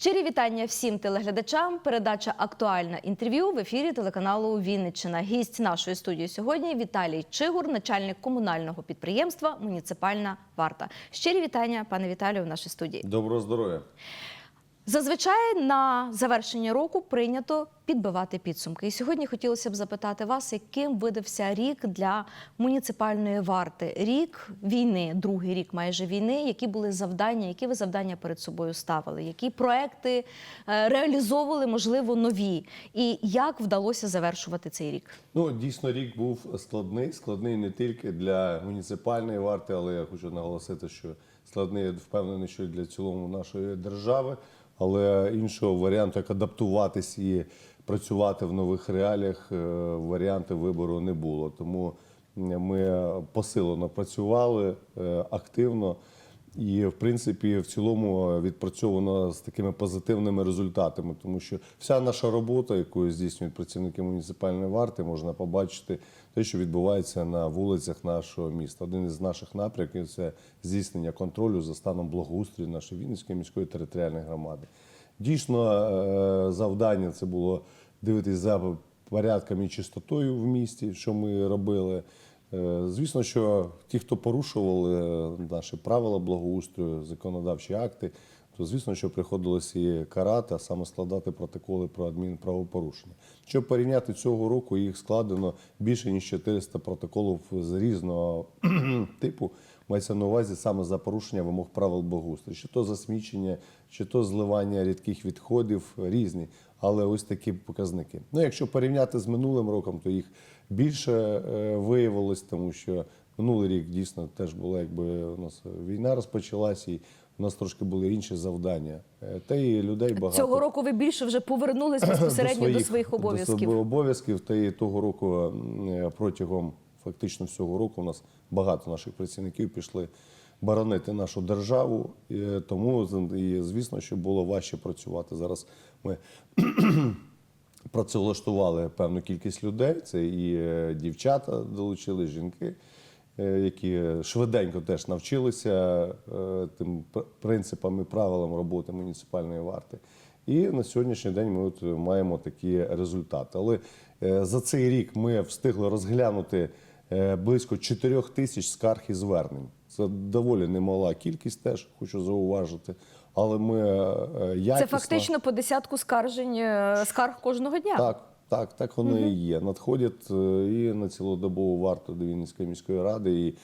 Щирі вітання всім телеглядачам. Передача актуальна інтерв'ю в ефірі телеканалу Вінниччина. Гість нашої студії сьогодні Віталій Чигур, начальник комунального підприємства Муніципальна варта. Щирі вітання, пане Віталію, в нашій студії. Доброго здоров'я. Зазвичай на завершення року прийнято підбивати підсумки. І сьогодні хотілося б запитати вас, яким видався рік для муніципальної варти. Рік війни, другий рік майже війни. Які були завдання, які ви завдання перед собою ставили? Які проекти е, реалізовували, можливо, нові? І як вдалося завершувати цей рік? Ну дійсно рік був складний. Складний не тільки для муніципальної варти, але я хочу наголосити, що складний я впевнений, що і для цілому нашої держави. Але іншого варіанту, як адаптуватись і працювати в нових реаліях, варіанти вибору не було. Тому ми посилено працювали е, активно. І, в принципі, в цілому відпрацьовано з такими позитивними результатами, тому що вся наша робота, яку здійснюють працівники муніципальної варти, можна побачити те, що відбувається на вулицях нашого міста. Один із наших напрямків це здійснення контролю за станом благоустрою нашої Вінницької міської територіальної громади. Дійсно, е, завдання це було дивитись за порядком і чистотою в місті, що ми робили. Е, Звісно, що ті, хто порушували е, наші правила благоустрою, законодавчі акти, то звісно, що приходилось і карати, а саме складати протоколи про адмінправопорушення. Щоб порівняти цього року, їх складено більше ніж 400 протоколів з різного типу. Мається на увазі саме за порушення вимог правил благоустрою, чи то засмічення, чи то зливання рідких відходів, різні. Але ось такі показники. Ну, якщо порівняти з минулим роком, то їх більше е, виявилось, тому що минулий рік дійсно теж була, якби у нас війна розпочалась, і у нас трошки були інші завдання. Е, Та і людей багато Цього року ви більше вже повернулись безпосередньо до своїх обов'язків. До своїх обов'язків. Та і того року е, протягом фактично всього року у нас багато наших працівників пішли боронити нашу державу. Тому і, звісно, що було важче працювати. Зараз ми працевлаштували певну кількість людей. Це і е, дівчата долучили, жінки, е, які швиденько теж навчилися е, тим принципам і правилам роботи муніципальної варти. І на сьогоднішній день ми от маємо такі результати. Але за цей рік ми встигли розглянути близько 4 тисяч скарг і звернень. Це доволі немала кількість, теж хочу зауважити. Але ми е, якісно... Це фактично по десятку скаржень е, скарг кожного дня. Так, так, так воно і є. Надходять е, і на цілодобову варту до Вінницької міської ради, і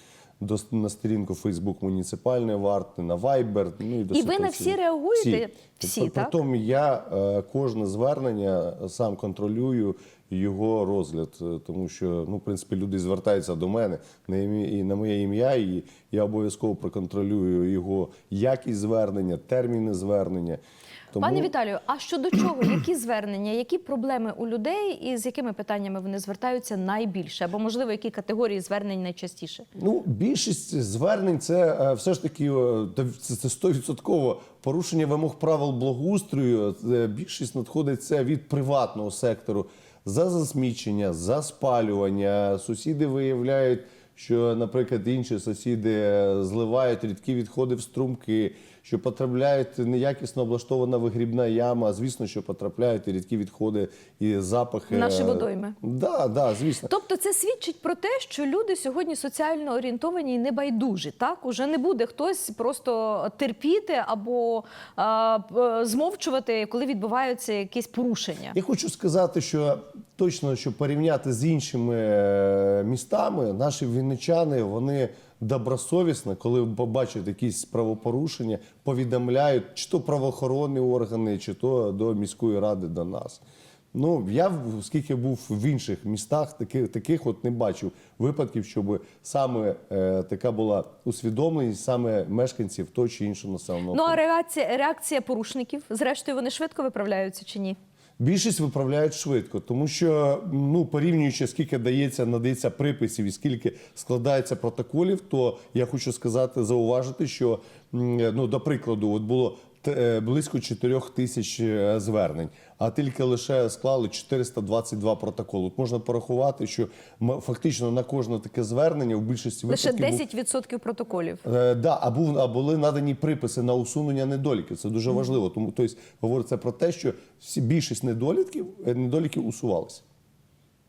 до, на сторінку Фейсбук муніципальної варти, на Viber. Ну, і, до І ви на всі реагуєте? Всі, При- так? Притом я е, кожне звернення сам контролюю його розгляд, е, тому що ну, в принципі, люди звертаються до мене на і на моє ім'я, і я обов'язково проконтролюю його якість звернення, терміни звернення. Тому... Пане Віталію, а щодо чого, які звернення, які проблеми у людей і з якими питаннями вони звертаються найбільше? Або, можливо, які категорії звернень найчастіше? Ну, більшість звернень це е, все ж таки е, це 100% порушення вимог правил благоустрою. Більшість надходить це від приватного сектору за засмічення, за спалювання. Сусіди виявляють, що, наприклад, інші сусіди е, зливають рідкі відходи в струмки, що потрапляють неякісно облаштована вигрібна яма. Звісно, що потрапляють і рідкі відходи і запахи. Наші водойми. Да, да, звісно. Тобто це свідчить про те, що люди сьогодні соціально орієнтовані і небайдужі. Так уже не буде хтось просто терпіти або а, змовчувати, коли відбуваються якісь порушення. Я хочу сказати, що точно, що порівняти з іншими е, містами, наші вінничани вони добросовісно, коли побачать якісь правопорушення, повідомляють чи то правоохоронні органи, чи то до міської ради до нас. Ну я в- скільки був в інших містах, таких таких от не бачив випадків, щоб саме е, така була усвідомленість саме мешканців того чи іншого населеного Ну а реакція реакція порушників, зрештою, вони швидко виправляються чи ні? Більшість виправляють швидко, тому що ну порівнюючи скільки дається, надається приписів і скільки складається протоколів, то я хочу сказати, зауважити, що ну до прикладу, от було близько 4 тисяч е, звернень, а тільки лише склали 422 протоколи. От можна порахувати, що фактично на кожне таке звернення в більшості Лише випадків був 10% протоколів. Е, да, а, був, а були надані приписи на усунення недоліків. Це дуже важливо. Тому тобто, говориться про те, що всі більшість недоліків, е, недоліків усувалися.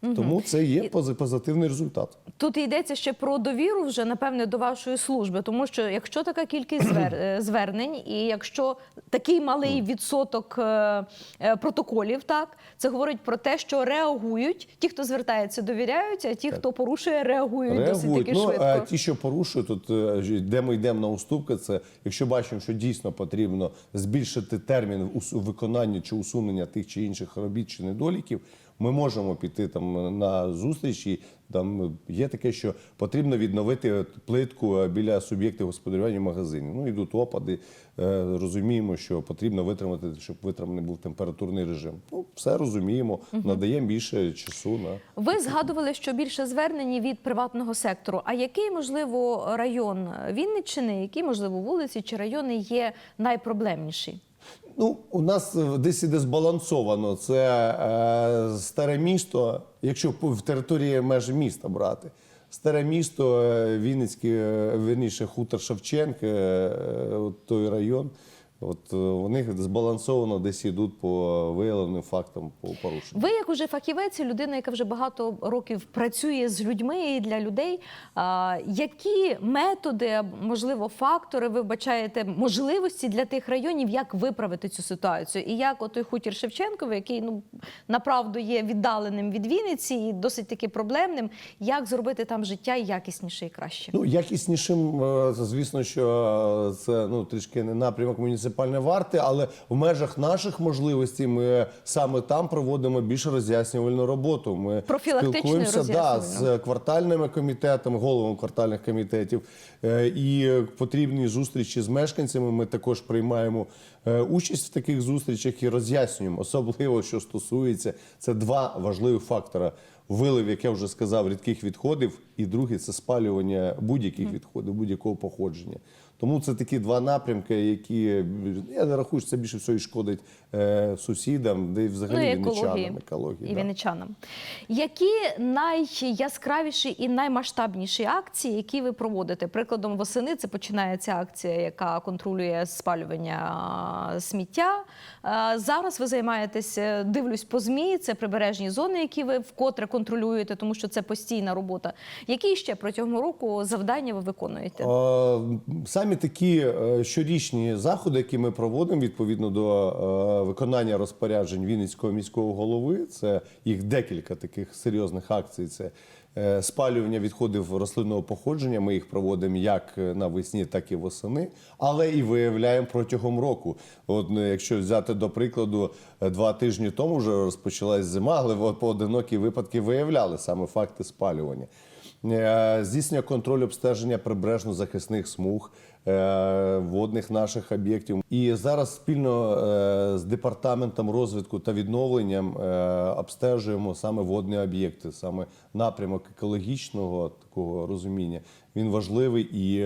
Тому це є пози- позитивний результат. Тут йдеться ще про довіру вже напевне до вашої служби, тому що якщо така кількість звер... е, звернень, і якщо такий малий відсоток е, е, протоколів, так це говорить про те, що реагують. Ті, хто звертається, довіряють, а ті, хто порушує, реагують, досить Реагують. таки Ну, швидко. а ті, що порушують, тут де ми йдемо на уступки, це якщо бачимо, що дійсно потрібно збільшити термін усу- виконання чи усунення тих чи інших робіт чи недоліків, ми можемо піти там на зустріч. І там є таке, що потрібно відновити плитку е, біля суб'єктів господарювання магазинів. Ну йдуть опади. е, Розуміємо, що потрібно витримати, щоб витриманий був температурний режим. Ну, все розуміємо, надаємо більше часу на. Ви згадували, що більше звернень від приватного сектору. А який можливо район Вінниччини, які можливо вулиці чи райони є найпроблемніші? Ну, у нас десь іде збалансовано. Це е, старе місто, якщо в території меж міста брати. Старе місто, е, Вінницький, е, вірніше, хутор Шевченк, е, той район. От е, вони збалансовано десь йдуть по виявленим фактам по порушенню. Ви, як уже фахівець, людина, яка вже багато років працює з людьми і для людей. А, які методи, можливо, фактори ви вбачаєте можливості для тих районів, як виправити цю ситуацію? І як отой хутір Шевченковий, який ну направду є віддаленим від Вінниці і досить таки проблемним, як зробити там життя якісніше і краще? Ну, якіснішим, е, звісно, що е, це ну, трішки не напрямок муніципальної варти, але в межах наших можливостей ми саме там проводимо більш роз'яснювальну роботу. Ми спілкуємося да, з квартальними комітетами, головами квартальних комітетів. Е, І потрібні зустрічі з мешканцями. Ми також приймаємо е, участь в таких зустрічах і роз'яснюємо, особливо що стосується це два важливі фактора. Вилив, як я вже сказав, рідких відходів, і другий це спалювання будь-яких відходів, будь-якого походження. Тому це такі два напрямки, які я не рахую, що це більше всього і шкодить сусідам, де взагалі Ну, вінничанам, екології. і да. вінничанам. Які найяскравіші і наймасштабніші акції, які ви проводите? Прикладом восени це починається акція, яка контролює спалювання сміття. Зараз ви займаєтесь, е, дивлюсь по змі. Це прибережні зони, які ви вкотре контролюєте, тому що це постійна робота. Які ще протягом року завдання ви виконуєте? Е, Самі такі е, щорічні заходи, які ми проводимо відповідно до е, виконання розпоряджень Вінницького міського голови, це їх декілька таких серйозних акцій. Це е, спалювання відходів рослинного походження. Ми їх проводимо як навесні, так і восени, але і виявляємо протягом року. От ну, якщо взяти до прикладу, е, два тижні тому вже розпочалась зима, але поодинокі випадки виявляли саме факти спалювання. Е, Здійснення контролю обстеження прибережно-захисних смуг, е, водних наших об'єктів. І зараз спільно е, з департаментом розвитку та відновленням обстежуємо саме водні об'єкти, саме напрямок екологічного такого розуміння. Він важливий і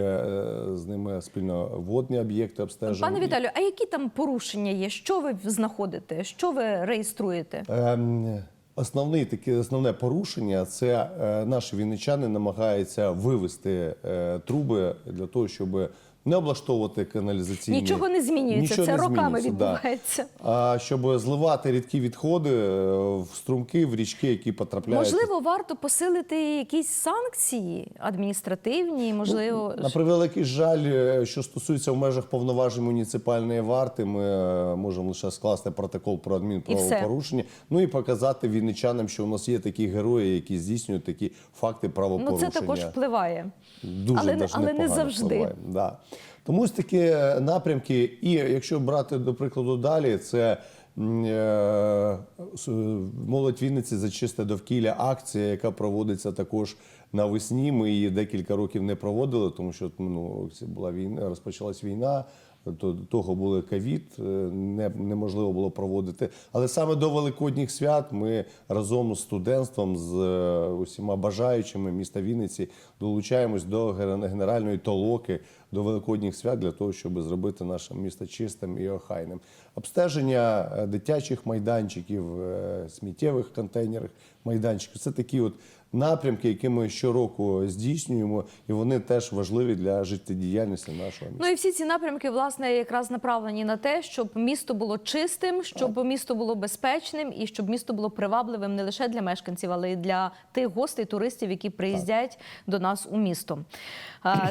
з ними спільно водні об'єкти обстежуємо. Пане Віталію, а які там порушення є? Що ви знаходите? Що ви реєструєте? Ем, Основний таке основне порушення це е, наші вінничани намагаються вивести е, труби для того, щоб не облаштовувати каналізаційні. Нічого не змінюється, Нічого це не роками змінюється, да. відбувається. А щоб зливати рідкі відходи е, в струмки, в річки, які потрапляють. Можливо, варто посилити якісь санкції адміністративні, можливо, На превеликий жаль, е, що стосується в межах повноважень муніципальної варти, ми е, можемо лише скласти протокол про адмінправопорушення, ну і показати вінничанам, що у нас є такі герої, які здійснюють такі факти ну правопорушення. це також впливає. Дуже але, не- але не завжди. впливає, Да. Тому ось такі е, напрямки, і якщо брати до прикладу далі, це е, молодь Вінниці за чисте довкілля акція, яка проводиться також навесні. Ми її декілька років не проводили, тому що ну, це була війна, розпочалась війна. До того були ковід, е, не, неможливо було проводити. Але саме до Великодніх свят ми разом з студентством, з е, усіма бажаючими міста Вінниці долучаємось до генеральної толоки до Великодніх свят для того, щоб зробити наше місто чистим і охайним. Обстеження е, дитячих майданчиків, сміттєвих контейнерів майданчиків це такі от напрямки, які ми щороку здійснюємо, і вони теж важливі для життєдіяльності нашого міста. Ну і всі ці напрямки, власне, якраз направлені на те, щоб місто було чистим, щоб місто було безпечним і щоб місто було привабливим не лише для мешканців, але й для тих гостей, туристів, які приїздять до нас у місто.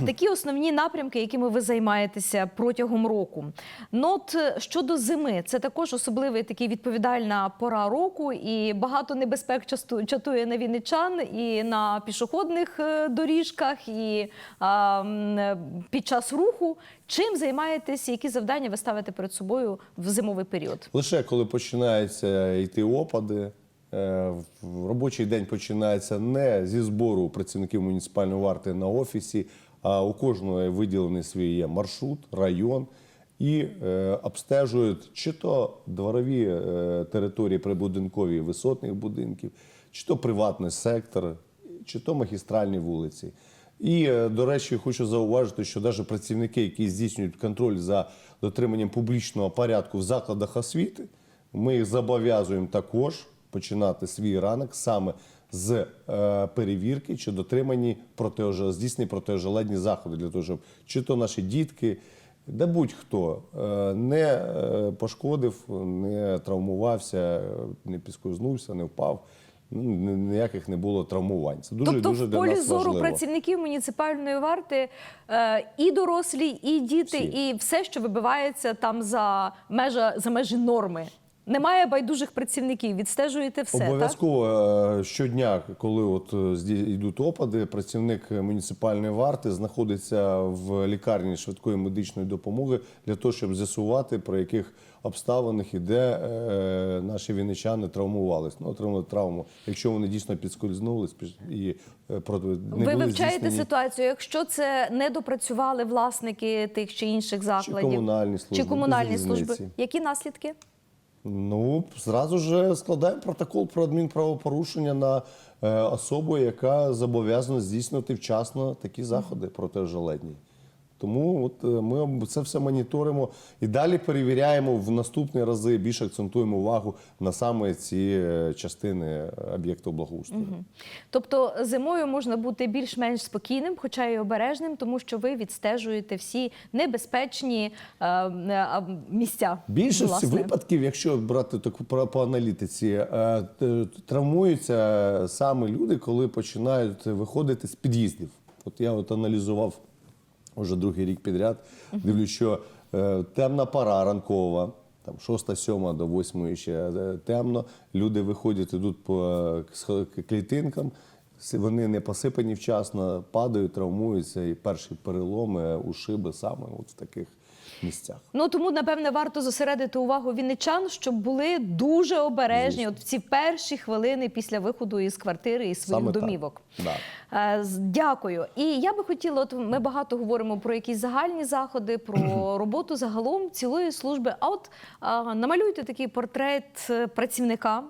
Такі основні напрямки, якими ви займаєтеся протягом року. Ну от е, щодо зими, це також особливий такий відповідальна пора року, і багато небезпек чатує на вінничан і на пішохідних е, доріжках, і а, е, під час руху. Чим займаєтесь, які завдання ви ставите перед собою в зимовий період? Лише коли починаються йти опади, робочий день починається не зі збору працівників муніципальної варти на офісі, а у кожного виділений свій є маршрут, район. І е, обстежують чи то дворові е, території прибудинкові висотних будинків, чи то приватний сектор, чи то магістральні вулиці. І, е, до речі, хочу зауважити, що навіть працівники, які здійснюють контроль за дотриманням публічного порядку в закладах освіти, ми їх зобов'язуємо також починати свій ранок саме з е, перевірки чи дотримані протиоже, здійснені протиожеледні заходи для того, щоб чи то наші дітки, де будь-хто е, не е, пошкодив, не травмувався, не підскользнувся, не впав. Ну, ніяких не було травмувань. Це дуже тобто, дуже в полі нас зору важливо. працівників муніципальної варти е, і дорослі, і діти, Всі. і все, що вибивається там за межа за межі норми. Немає байдужих працівників, відстежуєте все. Обов'язково е, щодня, коли от е, йдуть опади, працівник муніципальної варти знаходиться в лікарні швидкої медичної допомоги для того, щоб з'ясувати, про яких обставинах і де е, наші вінничани травмувались. Ну, отримали травму, якщо вони дійсно підскользнулись і е, про- не Ви вивчаєте здійснені ситуацію, якщо це не допрацювали власники тих чи інших закладів, комунальні служби, чи комунальні служби. Які наслідки? Ну, зразу ж складаємо протокол про адмінправопорушення на е, особу, яка зобов'язана здійснювати вчасно такі заходи проти протижеледні. Тому от е, ми це все моніторимо і далі перевіряємо в наступні рази, більше акцентуємо увагу на саме ці е, частини об'єкту благоустрою. Тобто зимою можна бути більш-менш спокійним, хоча й обережним, тому що ви відстежуєте всі небезпечні е, е, місця. Більшість випадків, якщо брати так по аналітиці, е, травмуються саме люди, коли починають виходити з під'їздів. От я от аналізував вже другий рік підряд. Дивлюсь, що е, темна пора ранкова. Там 6-7 до 8 ще е, темно. Люди виходять, ідуть по е, клітинкам, вони не посипані вчасно, падають, травмуються, і перші переломи, ушиби саме от в таких місцях. Ну тому напевне варто зосередити увагу вінничан, щоб були дуже обережні от в ці перші хвилини після виходу із квартири і своїх Саме так. домівок. Да. Е, Дякую. І я би хотіла, от ми багато говоримо про якісь загальні заходи, про роботу загалом цілої служби. А от намалюйте такий портрет е, працівника.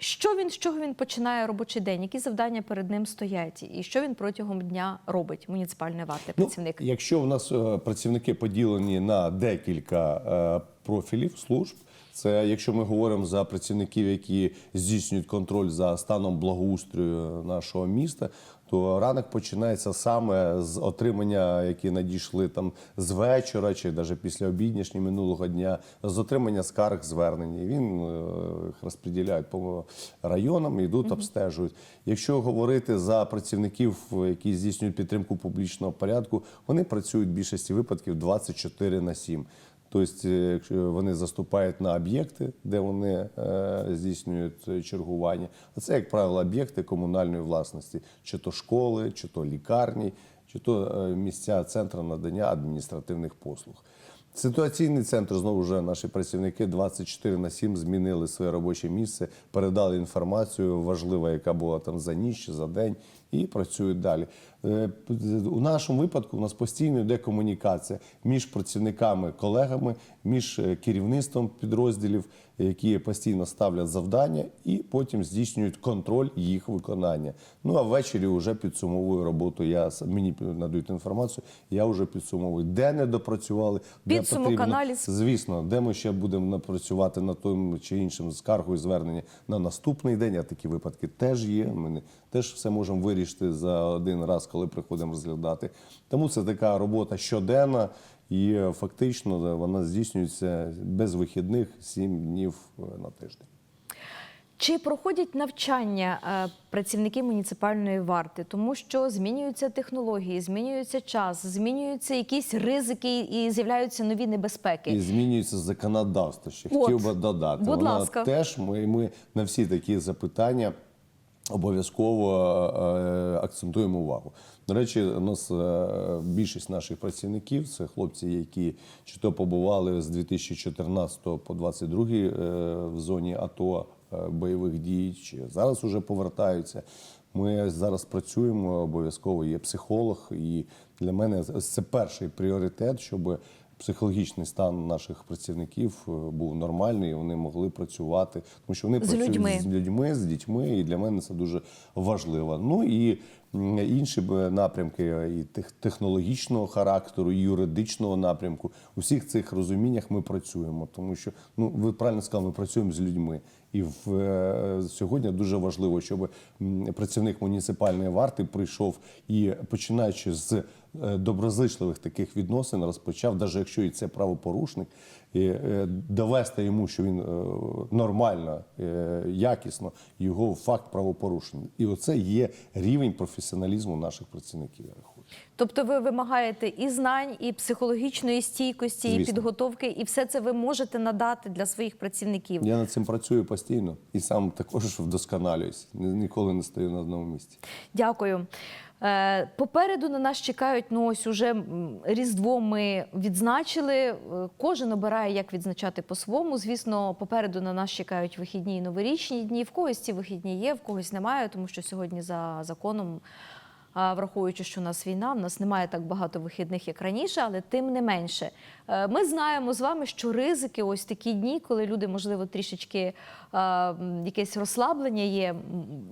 Що він, з чого він починає робочий день? Які завдання перед ним стоять? І що він протягом дня робить? Муніципальний варти працівник? Ну, якщо в нас е, працівники поділені на декілька е, профілів служб, це якщо ми говоримо за працівників, які здійснюють контроль за станом благоустрою нашого міста, то ранок починається саме з отримання, які надійшли там з вечора чи навіть після обіднішні минулого дня, з отримання скарг звернень. І Він е, їх розподіляють по районам, йдуть, обстежують. Якщо говорити за працівників, які здійснюють підтримку публічного порядку, вони працюють в більшості випадків 24 на 7. Тобто, е, вони заступають на об'єкти, де вони е, здійснюють е, чергування, а це, як правило, об'єкти комунальної власності, чи то школи, чи то лікарні, чи то місця центру надання адміністративних послуг. Ситуаційний центр знову ж наші працівники 24 на 7 змінили своє робоче місце, передали інформацію важливу, яка була там за ніч, за день, і працюють далі. Е, У нашому випадку у нас постійно йде комунікація між працівниками, колегами, між е, керівництвом підрозділів, які постійно ставлять завдання і потім здійснюють контроль їх виконання. Ну а ввечері вже підсумовую роботу. Я мені надають інформацію. Я вже підсумовую, де не допрацювали, де потрібно. аналіз. Звісно, де ми ще будемо напрацювати на тому чи іншим скаргою звернення на наступний день. А такі випадки теж є. Ми не теж все можемо вирішити за один раз, коли приходимо розглядати. Тому це така робота щоденна, і фактично вона здійснюється без вихідних 7 днів е, на тиждень. Чи проходять навчання е, працівники муніципальної варти, тому що змінюються технології, змінюється час, змінюються якісь ризики і з'являються нові небезпеки? І змінюється законодавство. Ще От. хотів би додати. Будь Вона ласка. теж ми, ми на всі такі запитання обов'язково е, акцентуємо увагу. До речі, нас е, більшість наших працівників це хлопці, які чи то побували з 2014 по 2022 е, в зоні АТО е, бойових дій, чи зараз уже повертаються. Ми зараз працюємо обов'язково. Є психолог, і для мене це перший пріоритет, щоб психологічний стан наших працівників е, був нормальний, і вони могли працювати, тому що вони З працюють людьми. з людьми, з дітьми, і для мене це дуже важливо. Ну і інші б напрямки і технологічного характеру, і юридичного напрямку. У всіх цих розуміннях ми працюємо, тому що ну ви правильно сказали, ми працюємо з людьми. І в е, сьогодні дуже важливо, щоб працівник муніципальної варти прийшов і починаючи з е, доброзичливих таких відносин, розпочав, навіть якщо і це правопорушник, і, е, довести йому, що він е, нормально, е, якісно його факт правопорушення. І оце є рівень професіоналізму наших працівників. Я рахую. Тобто ви вимагаєте і знань, і психологічної стійкості, і підготовки, і все це ви можете надати для своїх працівників. Я над цим працюю постійно і сам також вдосконалююсь. Ніколи не стою на одному місці. Дякую. Е, Попереду на нас чекають. Ну ось уже різдво ми відзначили. Е, Кожен обирає, як відзначати по-своєму. Звісно, попереду на нас чекають вихідні і новорічні дні. В когось ці вихідні є, в когось немає, тому що сьогодні за законом. Враховуючи, що у нас війна, в нас немає так багато вихідних, як раніше, але тим не менше. Е, Ми знаємо з вами, що ризики, ось такі дні, коли люди, можливо, трішечки е, якесь розслаблення є,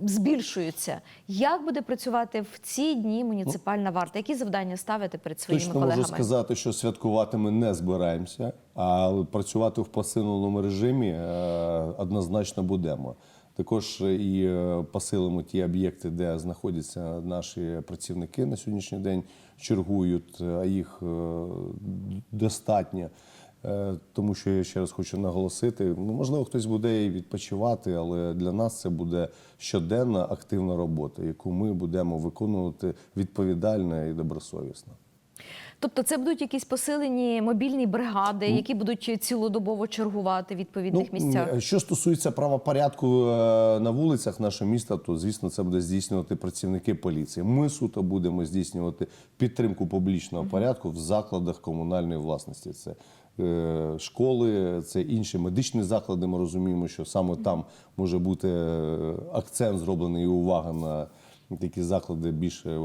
збільшуються. Як буде працювати в ці дні муніципальна варта? Які завдання ставите перед своїми Точно колегами? можу сказати, що святкувати ми не збираємося, а працювати в посиленому режимі е, однозначно будемо. Також і е, посилимо ті об'єкти, де знаходяться наші працівники на сьогоднішній день, чергують, а їх е, достатньо. Е, Тому що я ще раз хочу наголосити: ну можливо, хтось буде і відпочивати, але для нас це буде щоденна активна робота, яку ми будемо виконувати відповідально і добросовісно. Тобто, це будуть якісь посилені мобільні бригади, Ну, які будуть цілодобово чергувати в відповідних місцях. Що стосується правопорядку е, на вулицях нашого міста, то звісно це буде здійснювати працівники поліції. Ми суто будемо здійснювати підтримку публічного порядку в закладах комунальної власності. Це е, школи, це інші медичні заклади. Ми розуміємо, що саме там може бути е, акцент зроблений і увага на такі заклади більше е,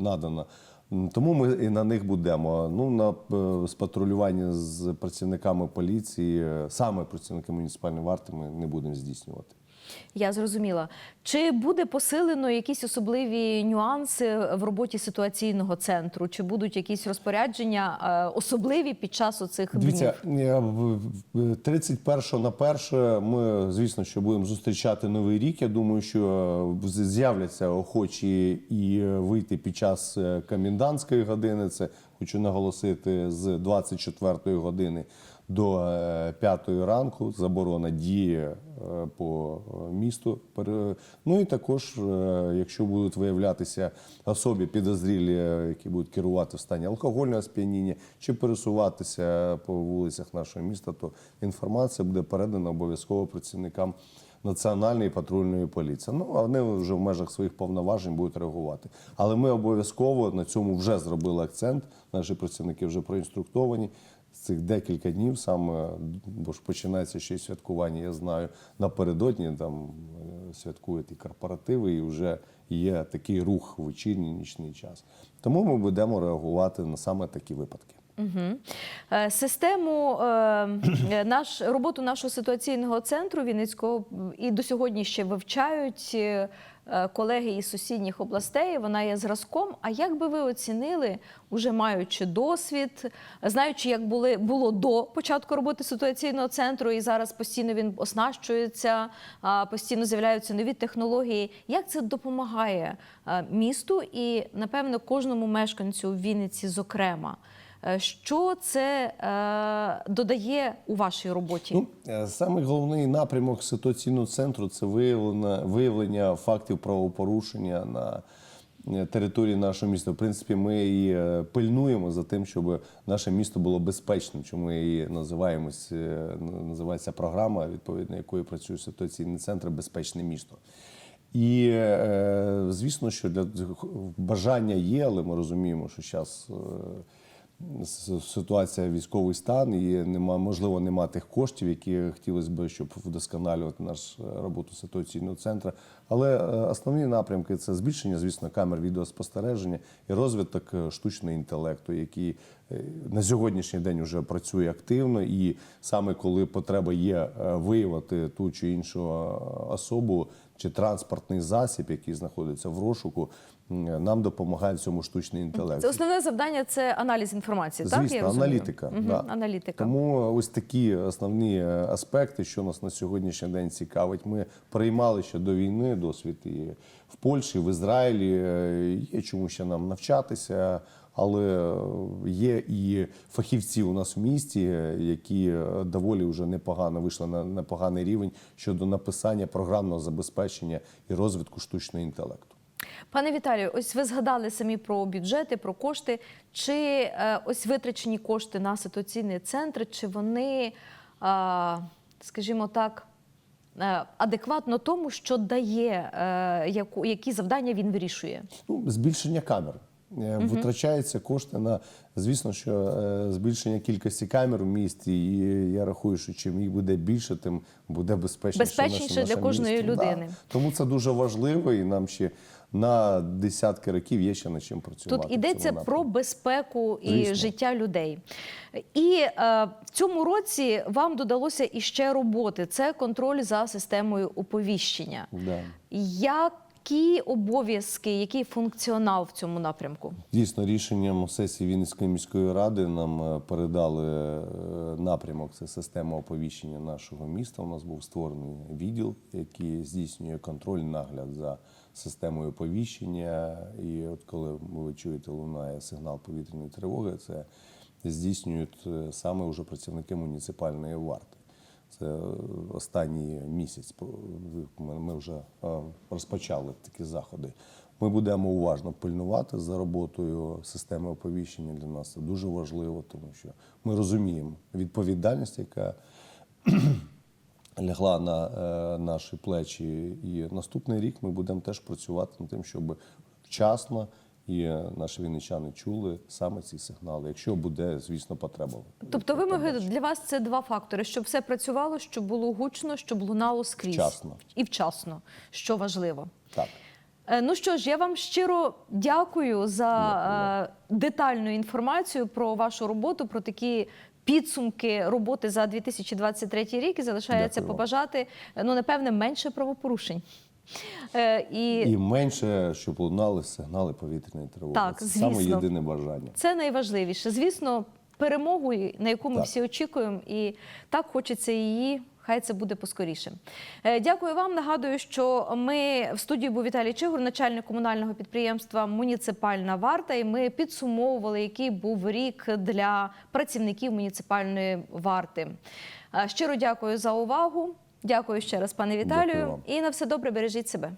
надана. Тому ми і на них будемо. Ну на спатрулювання з патрулювання з працівниками поліції, е, саме працівники муніципальної варти, ми не будемо здійснювати. Я зрозуміла. Чи буде посилено якісь особливі нюанси в роботі ситуаційного центру? Чи будуть якісь розпорядження е, особливі під час оцих Дивіться, днів? е, в- в- 31 на 1 ми, звісно, що будемо зустрічати новий рік. Я думаю, що е, з'являться охочі і вийти під час комендантської години. Це хочу наголосити з 24 години до 5 ранку. Заборона діє е, по е, місту. Ну і також, е, якщо будуть виявлятися особі підозрілі, е, які будуть керувати в стані алкогольного сп'яніння чи пересуватися по вулицях нашого міста, то інформація буде передана обов'язково працівникам. Національної патрульної поліції. Ну, вони вже в межах своїх повноважень будуть реагувати. Але ми обов'язково на цьому вже зробили акцент. Наші працівники вже проінструктовані. цих декілька днів, саме бо ж починається ще й святкування, я знаю, напередодні там е, святкують і корпоративи, і вже є такий рух в вечірній нічний час. Тому ми будемо реагувати на саме такі випадки. Угу. Систему е, наш роботу нашого ситуаційного центру Вінницького і до сьогодні ще вивчають е, колеги із сусідніх областей. Вона є зразком. А як би ви оцінили, уже маючи досвід, знаючи, як були було до початку роботи ситуаційного центру, і зараз постійно він оснащується, постійно з'являються нові технології. Як це допомагає е, місту і напевно кожному мешканцю Вінниці, зокрема? Е, Що це е, додає у вашій роботі? Ну, е, Саме головний напрямок ситуаційного центру це виявлення, виявлення фактів правопорушення на території нашого міста. В принципі, ми і пильнуємо за тим, щоб наше місто було безпечним. Чому і називаємось, називається програма, відповідно якої працює ситуаційний центр Безпечне місто. І звісно, що для бажання є, але ми розуміємо, що зараз ситуація військовий стан і нема можливо нема тих коштів, які хотілося б, щоб вдосконалювати нашу роботу ситуаційного центру. Але е, основні напрямки це збільшення, звісно, камер відеоспостереження і розвиток е, штучного інтелекту, який е, на сьогоднішній день вже працює активно, і саме коли потреба є е, виявити ту чи іншу е, особу чи транспортний засіб, який знаходиться в розшуку, нам допомагає в цьому штучний інтелект. Це основне завдання це аналіз інформації. так я розумію? аналітика. Мгм, да. Аналітика. Тому ось такі основні е, аспекти, що нас на сьогоднішній день цікавить. Ми приймали ще до війни досвід і в Польщі, в Ізраїлі. Е, Є чому ще нам навчатися. Але е, є і фахівці у нас в місті, які доволі вже непогано вийшли на непоганий рівень щодо написання програмного забезпечення і розвитку штучного інтелекту. Пане Віталію, ось ви згадали самі про бюджети, про кошти. Чи е, ось витрачені кошти на ситуаційний центр, чи вони, е, скажімо так, е, адекватно тому, що дає, які завдання він вирішує? Ну, збільшення камер. Витрачаються кошти на, звісно, що збільшення кількості камер в місті. І я рахую, що чим їх буде більше, тим буде безпечніше. Безпечніше наше- для кожної місто. людини. Да. Тому це дуже важливо, і нам ще на десятки років є ще над чим працювати. Тут йдеться про безпеку і Звісно. життя людей. І е, в цьому році вам додалося іще роботи: це контроль за системою оповіщення. Да. Які обов'язки, який функціонал в цьому напрямку? Дійсно, рішенням сесії Вінницької міської ради нам е, передали е, напрямок. Це система оповіщення нашого міста. У нас був створений відділ, який здійснює контроль, нагляд за системою оповіщення. І от коли ви чуєте, лунає сигнал повітряної тривоги, це здійснюють е, саме уже працівники муніципальної варти. Це останній місяць. Ми ми вже е, розпочали такі заходи. Ми будемо уважно пильнувати за роботою системи оповіщення. Для нас це дуже важливо, тому що ми розуміємо відповідальність, яка лягла на е, наші плечі. І наступний рік ми будемо теж працювати над тим, щоб вчасно і наші вінничани чули саме ці сигнали, якщо буде, звісно, потреба. Тобто, вимоги для вас це два фактори: щоб все працювало, щоб було гучно, щоб лунало скрізь Вчасно. і вчасно, що важливо. Так. Е, Ну що ж, я вам щиро дякую за е, детальну інформацію про вашу роботу, про такі підсумки роботи за 2023 рік. І залишається Дякую побажати е, ну напевне менше правопорушень. Е, і, І менше, щоб лунали сигнали повітряної тривоги. Так, Це саме звісно. єдине бажання. це найважливіше. Звісно, перемогу, на яку ми Так. всі очікуємо, і так хочеться її. Хай це буде поскоріше. Е, Дякую вам. Нагадую, що ми в студії був Віталій Чигур, начальник комунального підприємства Муніципальна варта. І ми підсумовували, який був рік для працівників муніципальної варти. Е, Щиро дякую за увагу. Дякую ще раз, пане Віталію. І на все добре, бережіть себе.